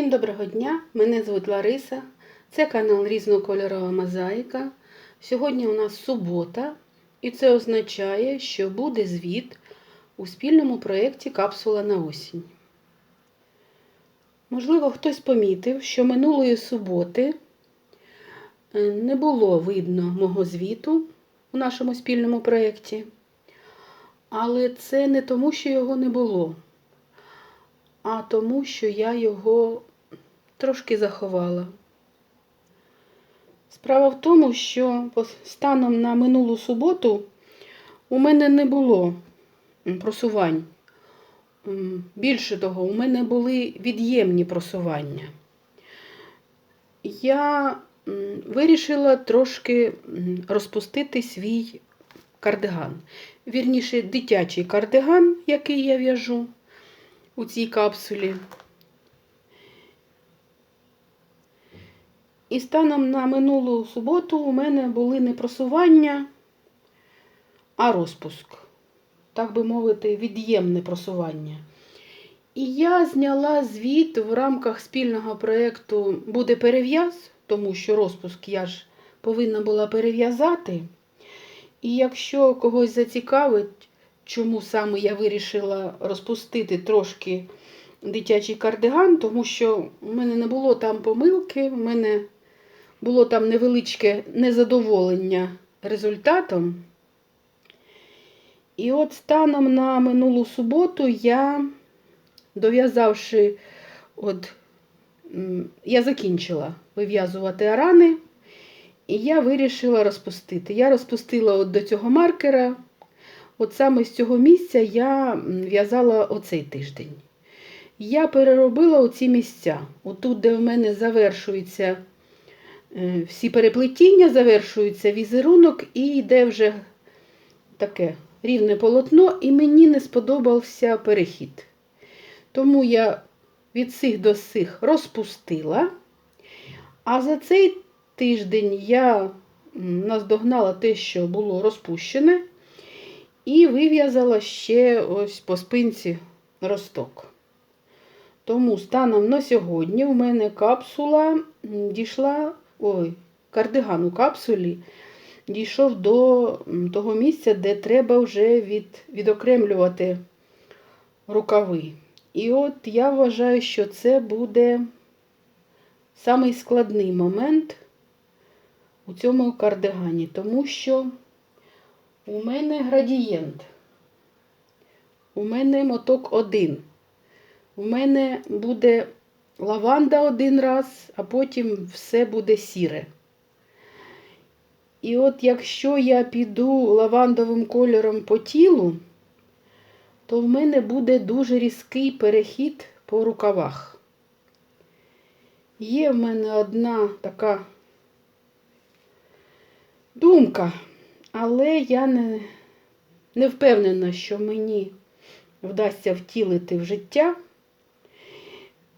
Всім доброго дня! Мене звуть Лариса. Це канал Різнокольорова Мозаїка. Сьогодні у нас субота, і це означає, що буде звіт у спільному проєкті Капсула на осінь. Можливо, хтось помітив, що минулої суботи е, не було видно мого звіту у нашому спільному проєкті. Але це не тому, що його не було а тому, що я його трошки заховала. Справа в тому, що станом на минулу суботу у мене не було просувань. Більше того, у мене були від'ємні просування. Я вирішила трошки розпустити свій кардиган. Вірніше, дитячий кардиган, який я в'яжу у цій капсулі. І станом на минулу суботу у мене були не просування, а розпуск. Так би мовити, від'ємне просування. І я зняла звіт в рамках спільного проєкту Буде перев'яз, тому що розпуск я ж повинна була перев'язати. І якщо когось зацікавить, чому саме я вирішила розпустити трошки дитячий кардиган, тому що в мене не було там помилки, в мене було там невеличке незадоволення результатом. І от станом на минулу суботу я, дов'язавши, от, я закінчила вив'язувати арани, і я вирішила розпустити. Я розпустила от до цього маркера. От саме з цього місця я в'язала оцей тиждень. Я переробила оці місця. Отут, де в мене завершуються е, всі переплетіння, завершується візерунок і йде вже таке рівне полотно, і мені не сподобався перехід. Тому я від сих до сих розпустила. А за цей тиждень я наздогнала те, що було розпущене. І вив'язала ще ось по спинці росток. Тому станом на сьогодні у мене капсула дійшла, ой, кардиган у капсулі дійшов до того місця, де треба вже від, відокремлювати рукави. І от я вважаю, що це буде самий складний момент у цьому кардигані, тому що у мене градієнт. У мене моток один. У мене буде лаванда один раз, а потім все буде сіре. І от якщо я піду лавандовим кольором по тілу, то в мене буде дуже різкий перехід по рукавах. Є в мене одна така думка. Але я не, не впевнена, що мені вдасться втілити в життя.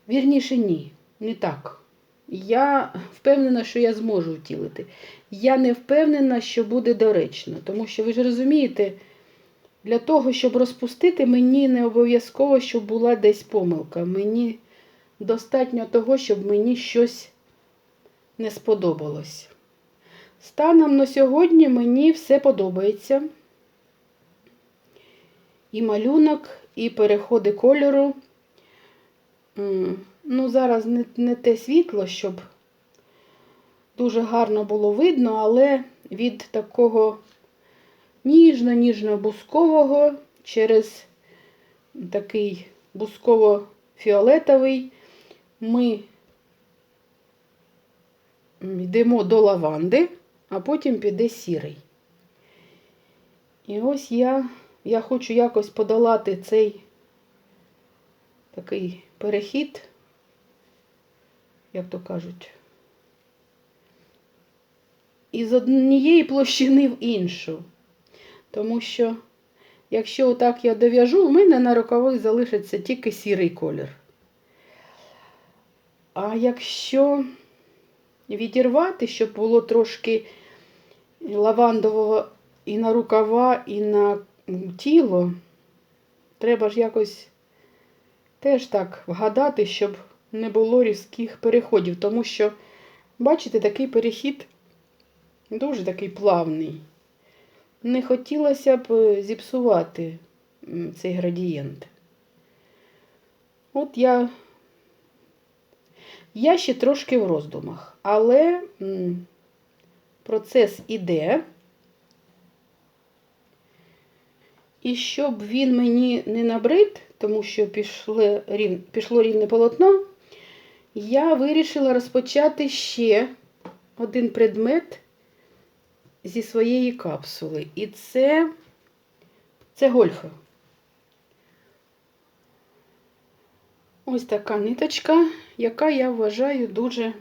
Вірніше, ні, не так. Я впевнена, що я зможу втілити. Я не впевнена, що буде доречно. Тому що, ви ж розумієте, для того, щоб розпустити, мені не обов'язково, щоб була десь помилка. Мені достатньо того, щоб мені щось не сподобалось. Станом на сьогодні мені все подобається. І малюнок, і переходи кольору. Ну, зараз не, не те світло, щоб дуже гарно було видно, але від такого ніжно-ніжно-бускового через такий бусково-фіолетовий ми йдемо до лаванди а потім піде сірий. І ось я, я хочу якось подолати цей такий перехід, як то кажуть, із однієї площини в іншу. Тому що, якщо отак я дов'яжу, у мене на рукавах залишиться тільки сірий колір. А якщо відірвати, щоб було трошки лавандового і на рукава, і на тіло. Треба ж якось теж так вгадати, щоб не було різких переходів, тому що, бачите, такий перехід дуже такий плавний. Не хотілося б е, зіпсувати цей градієнт. От я, я ще трошки в роздумах, але процес іде. І щоб він мені не набрид, тому що пішло, рів, пішло рівне полотно, я вирішила розпочати ще один предмет зі своєї капсули. І це, це гольфа. Ось така ниточка, яка я вважаю дуже,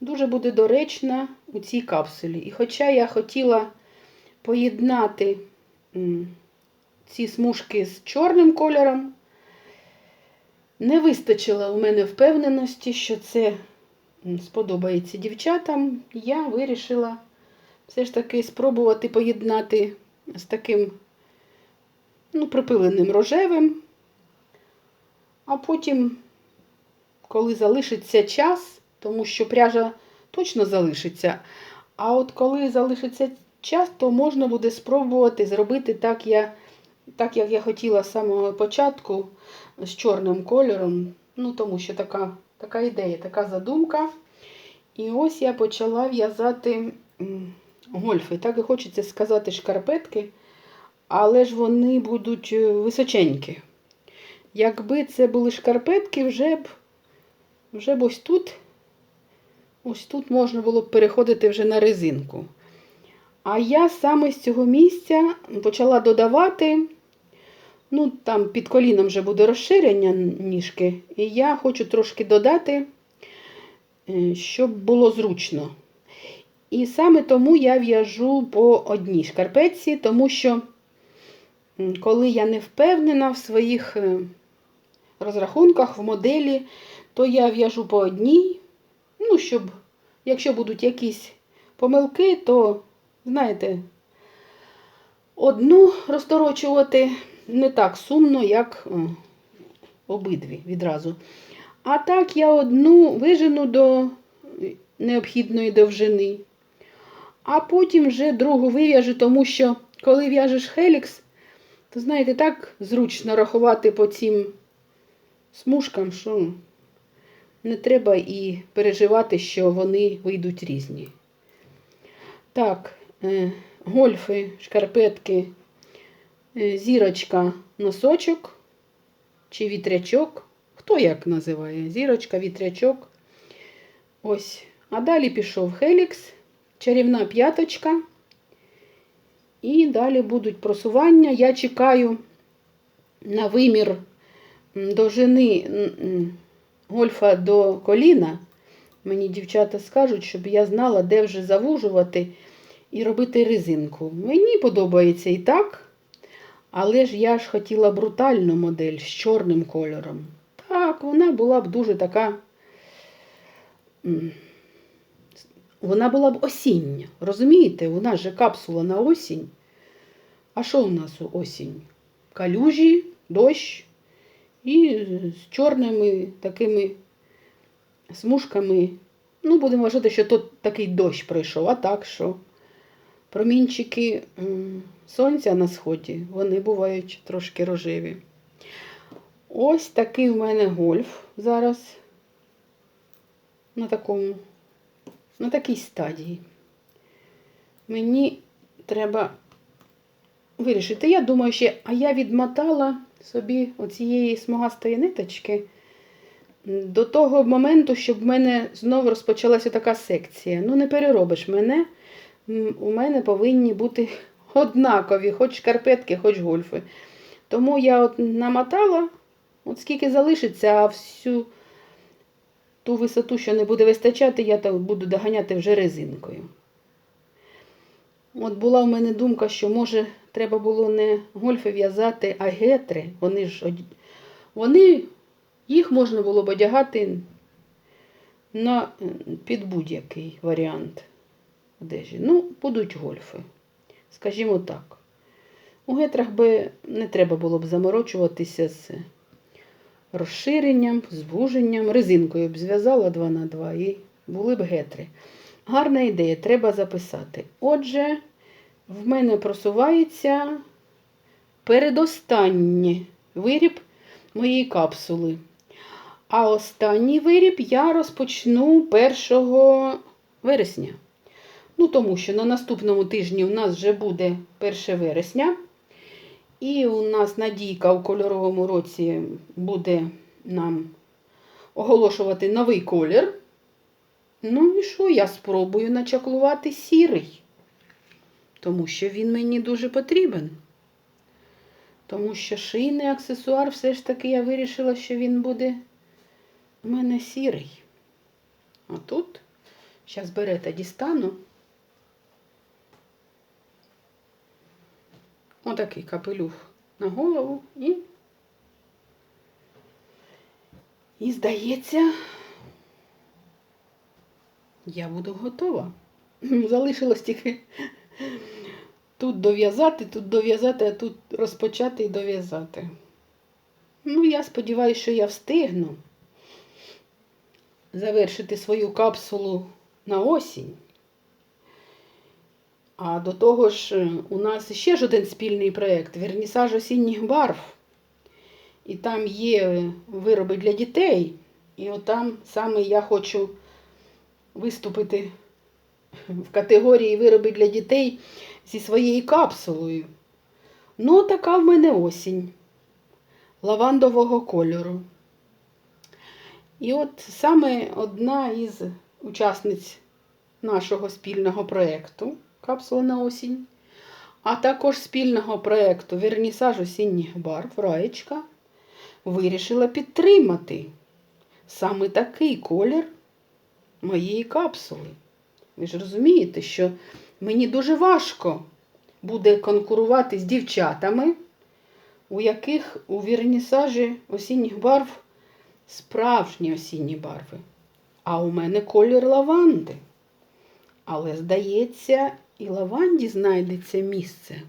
дуже буде доречна у цій капсулі. І хоча я хотіла поєднати ці смужки з чорним кольором, не вистачило у мене впевненості, що це сподобається дівчатам. Я вирішила все ж таки спробувати поєднати з таким ну, припиленим рожевим. А потім, коли залишиться час, тому що пряжа точно залишиться, а от коли залишиться час, то можна буде спробувати зробити так, я, так як я хотіла з самого початку з чорним кольором. Ну, тому що така, така ідея, така задумка. І ось я почала в'язати гольфи. Так і хочеться сказати шкарпетки, але ж вони будуть е, височенькі. Якби це були шкарпетки, вже б, вже б ось тут, ось тут можна було б переходити вже на резинку. А я саме з цього місця почала додавати, ну, там під коліном вже буде розширення ніжки, і я хочу трошки додати, е, щоб було зручно. І саме тому я в'яжу по одній шкарпетці, тому що коли я не впевнена в своїх е, розрахунках, в моделі, то я в'яжу по одній. Ну, щоб, якщо будуть якісь помилки, то, знаєте, одну розторочувати не так сумно, як е, обидві відразу. А так я одну вижену до необхідної довжини, а потім вже другу вив'яжу, тому що коли в'яжеш хелікс, то знаєте, так зручно рахувати по цим смужкам, що не треба і переживати, що вони вийдуть різні. Так, гольфи, шкарпетки, е, зірочка, носочок чи вітрячок. Хто як називає? Зірочка, вітрячок. Ось. А далі пішов хелікс, чарівна п'яточка. І далі будуть просування. Я чекаю на вимір довжини гольфа до коліна. Мені дівчата скажуть, щоб я знала, де вже завужувати і робити резинку. Мені подобається і так. Але ж я ж хотіла брутальну модель з чорним кольором. Так, вона була б дуже така. Вона була б осіння. Розумієте, у нас же капсула на осінь. А що у нас у осінь? Калюжі, дощ і з чорними такими смужками. Ну, будемо вважати, що тут такий дощ пройшов, а так що промінчики сонця на сході, вони бувають трошки рожеві. Ось такий у мене гольф зараз на такому, на такій стадії. Мені треба вирішити. Я думаю, ще, а я відмотала собі оцієї смугастої ниточки до того моменту, щоб в мене знову розпочалася така секція. Ну, не переробиш мене. У мене повинні бути однакові, хоч шкарпетки, хоч гольфи. Тому я от намотала, от скільки залишиться, а всю ту висоту, що не буде вистачати, я так буду доганяти вже резинкою. От була в мене думка, що може треба було не гольфи в'язати, а гетри. Вони ж вони, їх можна було б одягати на, під будь-який варіант одежі. Ну, будуть гольфи. Скажімо так. У гетрах би не треба було б заморочуватися з розширенням, звуженням, резинкою б зв'язала 2 на 2 і були б гетри. Гарна ідея, треба записати. Отже, в мене просувається передостанній виріб моєї капсули. А останній виріб я розпочну 1 вересня. Ну, тому що на наступному тижні у нас вже буде 1 вересня. І у нас Надійка у кольоровому році буде нам оголошувати новий колір. Ну і що, я спробую начаклувати сірий, тому що він мені дуже потрібен. Тому що шийний аксесуар все ж таки я вирішила, що він буде у мене сірий. А тут, зараз берете, дістану. Отакий капелюх на голову і. І здається, я буду готова. Залишилось тільки тут дов'язати, тут дов'язати, а тут розпочати і дов'язати. Ну, я сподіваюся, що я встигну завершити свою капсулу на осінь. А до того ж, е, у нас ще ж один спільний проєкт Вернісаж осінніх барв. І там є вироби для дітей. І от там саме я хочу виступити в категорії вироби для дітей зі своєю капсулою. Ну, така в мене осінь лавандового кольору. І от саме одна із учасниць нашого спільного проєкту Капсула на осінь, а також спільного проєкту Вернісаж осінніх барв Раєчка вирішила підтримати саме такий колір моєї капсули. Ви ж розумієте, що мені дуже важко буде конкурувати з дівчатами, у яких у вернісажі осінніх барв справжні осінні барви. А у мене колір лаванди. Але, здається, і лаванді знайдеться місце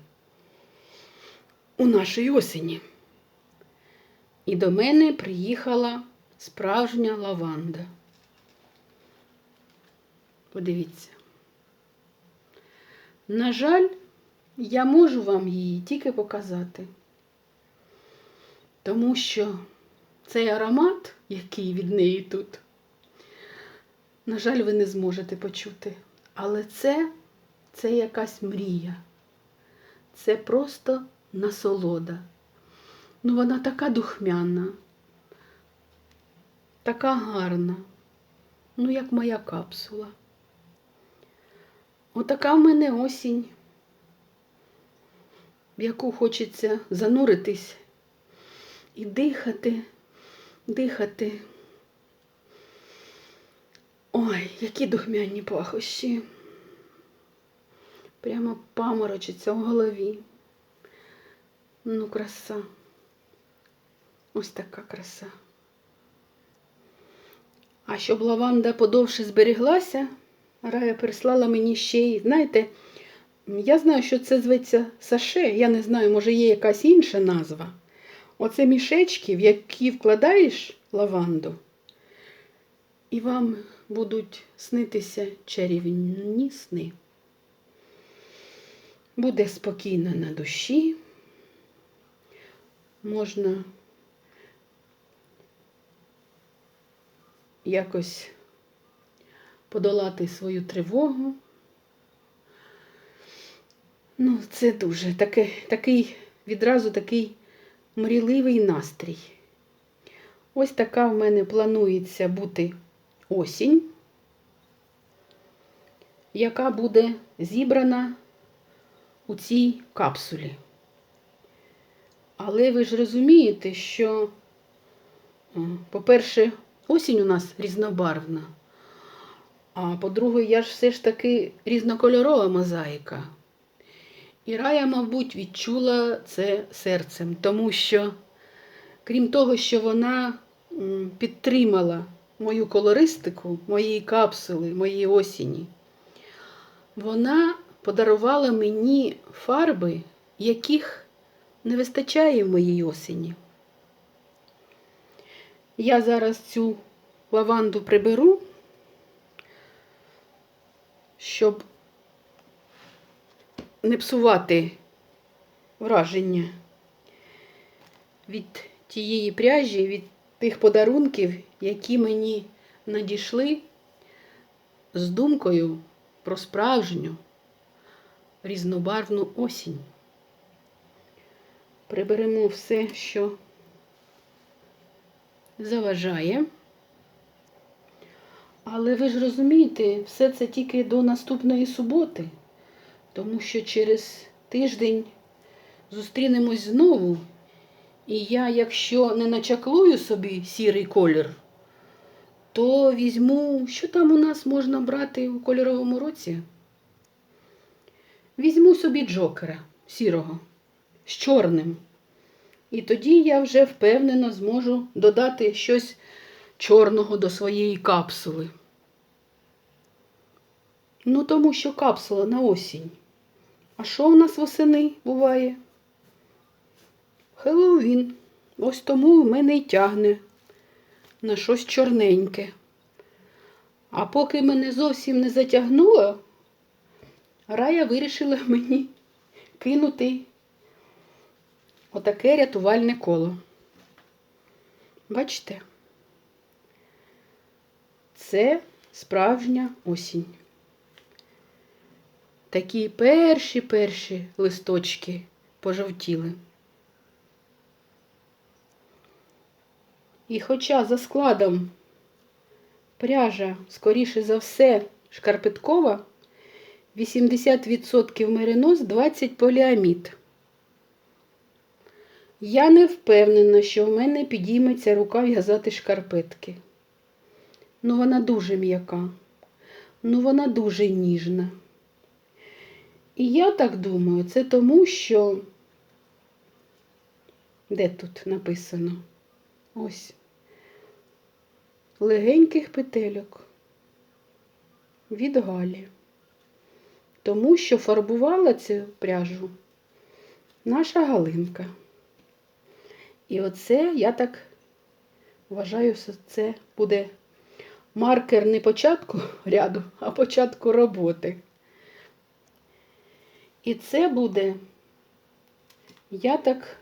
у нашій осені. І до мене приїхала справжня лаванда. Подивіться. На жаль, я можу вам її тільки показати, тому що цей аромат, який від неї тут, на жаль, ви не зможете почути. Але це, це якась мрія. Це просто насолода. Ну, вона така духмяна, така гарна, ну, як моя капсула. Отака в мене осінь, в яку хочеться зануритись і дихати, дихати. Ой, які духмяні пахощі. Прямо паморочиться в голові. Ну, краса. Ось така краса. А щоб лаванда подовше зберіглася, Рая прислала мені ще й, знаєте, я знаю, що це зветься саше. Я не знаю, може є якась інша назва. Оце мішечки, в які вкладаєш лаванду, і вам будуть снитися чарівні сни. Буде спокійно на душі, можна якось подолати свою тривогу. Ну, це дуже таке, такий, відразу такий мрійливий настрій. Ось така в мене планується бути осінь, яка буде зібрана у цій капсулі. Але ви ж розумієте, що, по-перше, осінь у нас різнобарвна, а по-друге, я ж все ж таки різнокольорова мозаїка. І Рая, мабуть, відчула це серцем, тому що, крім того, що вона підтримала мою колористику, моєї капсули, моєї осені, вона подарувала мені фарби, яких не вистачає в моїй осені. Я зараз цю лаванду приберу, щоб не псувати враження від тієї пряжі, від тих подарунків, які мені надійшли з думкою про справжню різнобарвну осінь. Приберемо все, що заважає. Але ви ж розумієте, все це тільки до наступної суботи, тому що через тиждень зустрінемось знову. І я, якщо не начаклую собі сірий колір, то візьму, що там у нас можна брати у кольоровому році? Візьму собі джокера сірого з чорним. І тоді я вже впевнено зможу додати щось чорного до своєї капсули. Ну, тому що капсула на осінь. А що у нас восени буває? Хеллоуін. Ось тому в мене й тягне на щось чорненьке. А поки мене зовсім не затягнуло, Рая вирішила мені кинути отаке рятувальне коло. Бачите? Це справжня осінь. Такі перші-перші листочки пожовтіли. І хоча за складом пряжа, скоріше за все, шкарпеткова, 80% меринос, 20 поліамід. Я не впевнена, що в мене підійметься рука в'язати шкарпетки. Ну, вона дуже м'яка, ну вона дуже ніжна. І я так думаю, це тому, що де тут написано? Ось легеньких петельок від Галі. Тому що фарбувала цю пряжу наша Галинка. І оце, я так вважаю, що це буде маркер не початку ряду, а початку роботи. І це буде, я так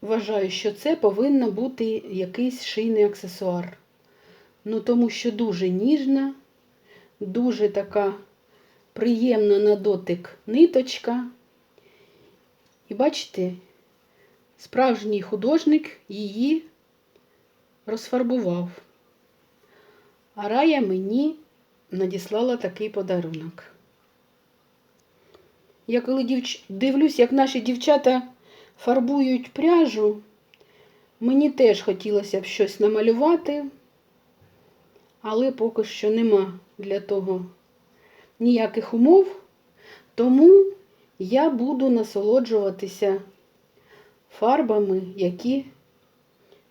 вважаю, що це повинен бути якийсь шийний аксесуар. Ну, тому що дуже ніжна, дуже така приємна на дотик ниточка. І бачите, справжній художник її розфарбував. А Рая мені надіслала такий подарунок. Я коли дівч... дивлюсь, як наші дівчата фарбують пряжу, мені теж хотілося б щось намалювати, але поки що нема для того ніяких умов, тому я буду насолоджуватися фарбами, які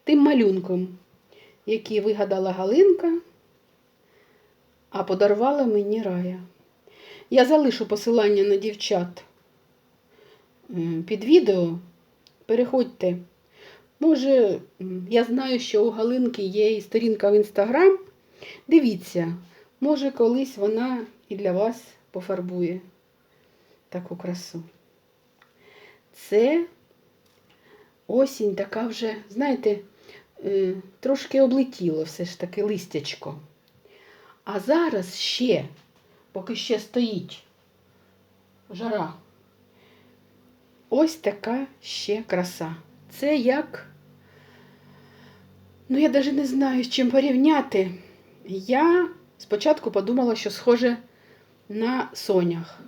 тим малюнком, який вигадала Галинка, а подарувала мені рая. Я залишу посилання на дівчат під відео. Переходьте. Може, я знаю, що у Галинки є і сторінка в інстаграм. Дивіться, може, колись вона і для вас пофарбує таку красу. Це осінь така вже, знаєте, е, трошки облетіло все ж таки листячко. А зараз ще, поки ще стоїть жара, ось така ще краса. Це як, ну я навіть не знаю, з чим порівняти. Я спочатку подумала, що схоже на сонях,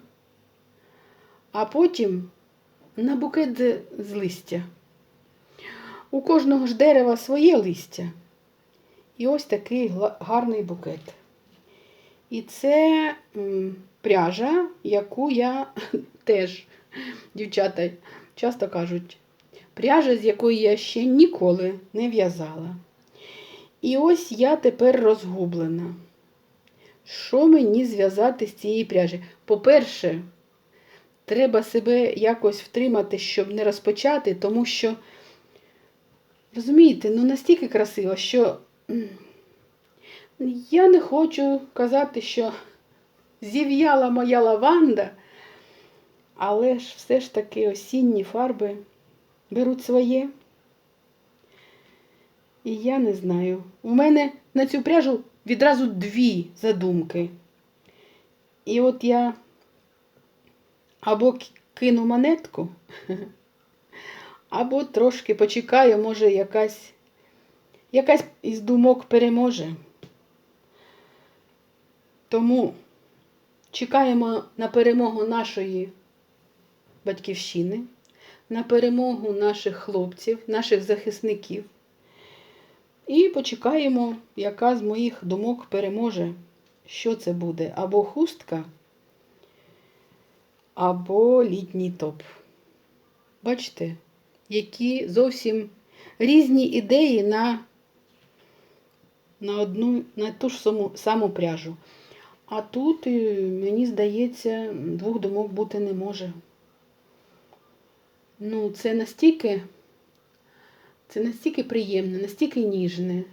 а потім на букет з- листя. У кожного ж дерева своє листя. І ось такий гарний букет. І це пряжа, яку я теж, дівчата часто кажуть, пряжа, з якої я ще ніколи не в'язала. І ось я тепер розгублена. Що мені зв'язати з цієї пряжі? По-перше, треба себе якось втримати, щоб не розпочати, тому що розумієте, ну настільки красиво, що я не хочу казати, що зів'яла моя лаванда, але ж все ж таки осінні фарби беруть своє. І я не знаю. У мене на цю пряжу відразу дві задумки. І от я або кину монетку, або трошки почекаю, може, якась, якась із думок переможе. Тому чекаємо на перемогу нашої батьківщини, на перемогу наших хлопців, наших захисників. І почекаємо, яка з моїх думок переможе, що це буде, або хустка, або літній топ. Бачите, які зовсім різні ідеї на, на одну, на ту ж саму, саму пряжу. А тут, е, мені здається, двох думок бути не може. Ну, це настільки, це настільки приємне, настільки ніжне,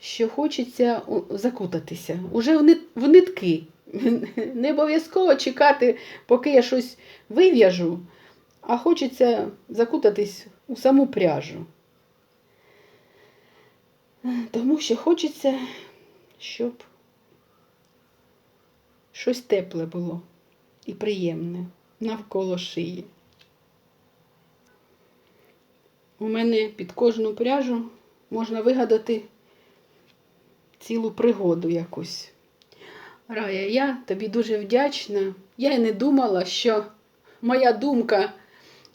що хочеться закутатися. Уже в нитки. Не обов'язково чекати, поки я щось вив'яжу, а хочеться закутатись у саму пряжу. Тому що хочеться, щоб щось тепле було і приємне навколо шиї. У мене під кожну пряжу можна вигадати цілу пригоду якусь. Рая, я тобі дуже вдячна. Я й не думала, що моя думка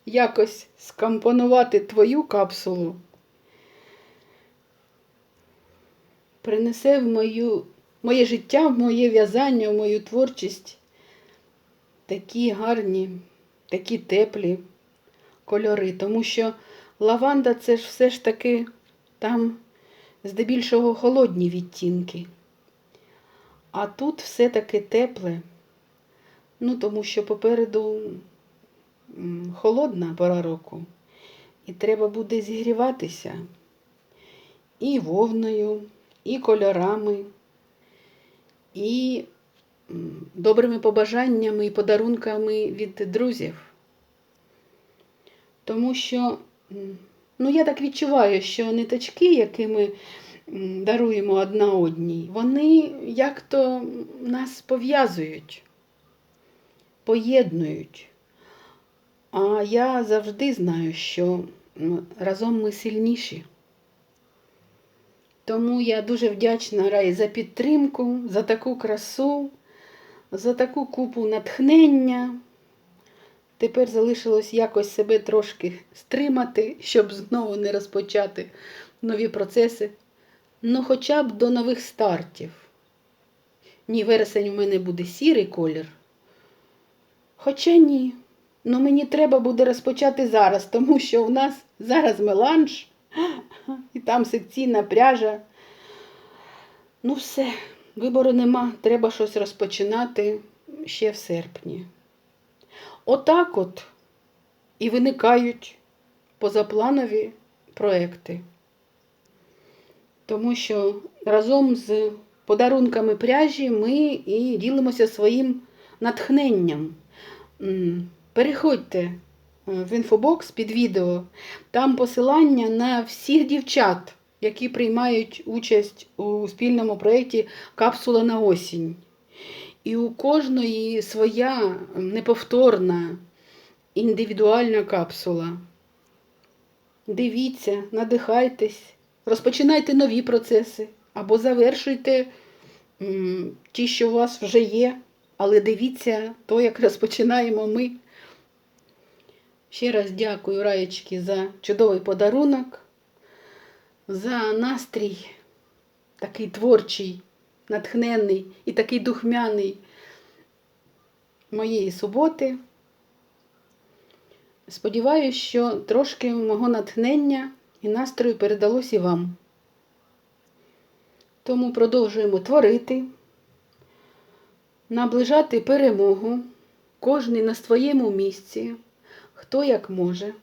якось скомпонувати твою капсулу принесе в мою, моє життя, в моє в'язання, в мою творчість такі гарні, такі теплі кольори. Тому що лаванда це ж все ж таки там здебільшого холодні відтінки. А тут все таки тепле. Ну, тому що попереду холодна пора року. І треба буде зігріватися і вовною, і кольорами, і добрими побажаннями і подарунками від друзів. Тому що, ну, я так відчуваю, що ниточки, якими м, даруємо одна одній, вони як-то нас пов'язують, поєднують. А я завжди знаю, що разом ми сильніші. Тому я дуже вдячна Раї за підтримку, за таку красу, за таку купу натхнення. Тепер залишилось якось себе трошки стримати, щоб знову не розпочати нові процеси. Ну, хоча б до нових стартів. Ні, вересень у мене буде сірий колір. Хоча ні. Ну мені треба буде розпочати зараз, тому що у нас зараз меланж, і там секційна пряжа. Ну все, вибору нема, треба щось розпочинати ще в серпні. Отак от і виникають позапланові проекти. Тому що разом з подарунками пряжі ми і ділимося своїм натхненням. Переходьте е, в інфобокс під відео. Там посилання на всіх дівчат, які приймають участь у спільному проєкті Капсула на осінь. І у кожної своя неповторна індивідуальна капсула. Дивіться, надихайтесь, розпочинайте нові процеси або завершуйте ті, що у вас вже є, але дивіться то, як розпочинаємо ми. Ще раз дякую, Раєчки, за чудовий подарунок, за настрій такий творчий, натхненний і такий духмяний моєї суботи. Сподіваюсь, що трошки мого натхнення і настрою передалось і вам. Тому продовжуємо творити, наближати перемогу, кожний на своєму місці, хто як може.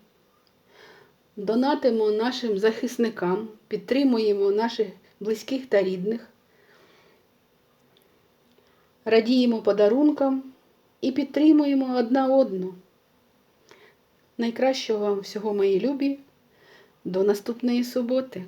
донатимо нашим захисникам, підтримуємо наших близьких та рідних, радіємо подарункам і підтримуємо одна одну. Найкращого вам всього, мої любі, до наступної суботи.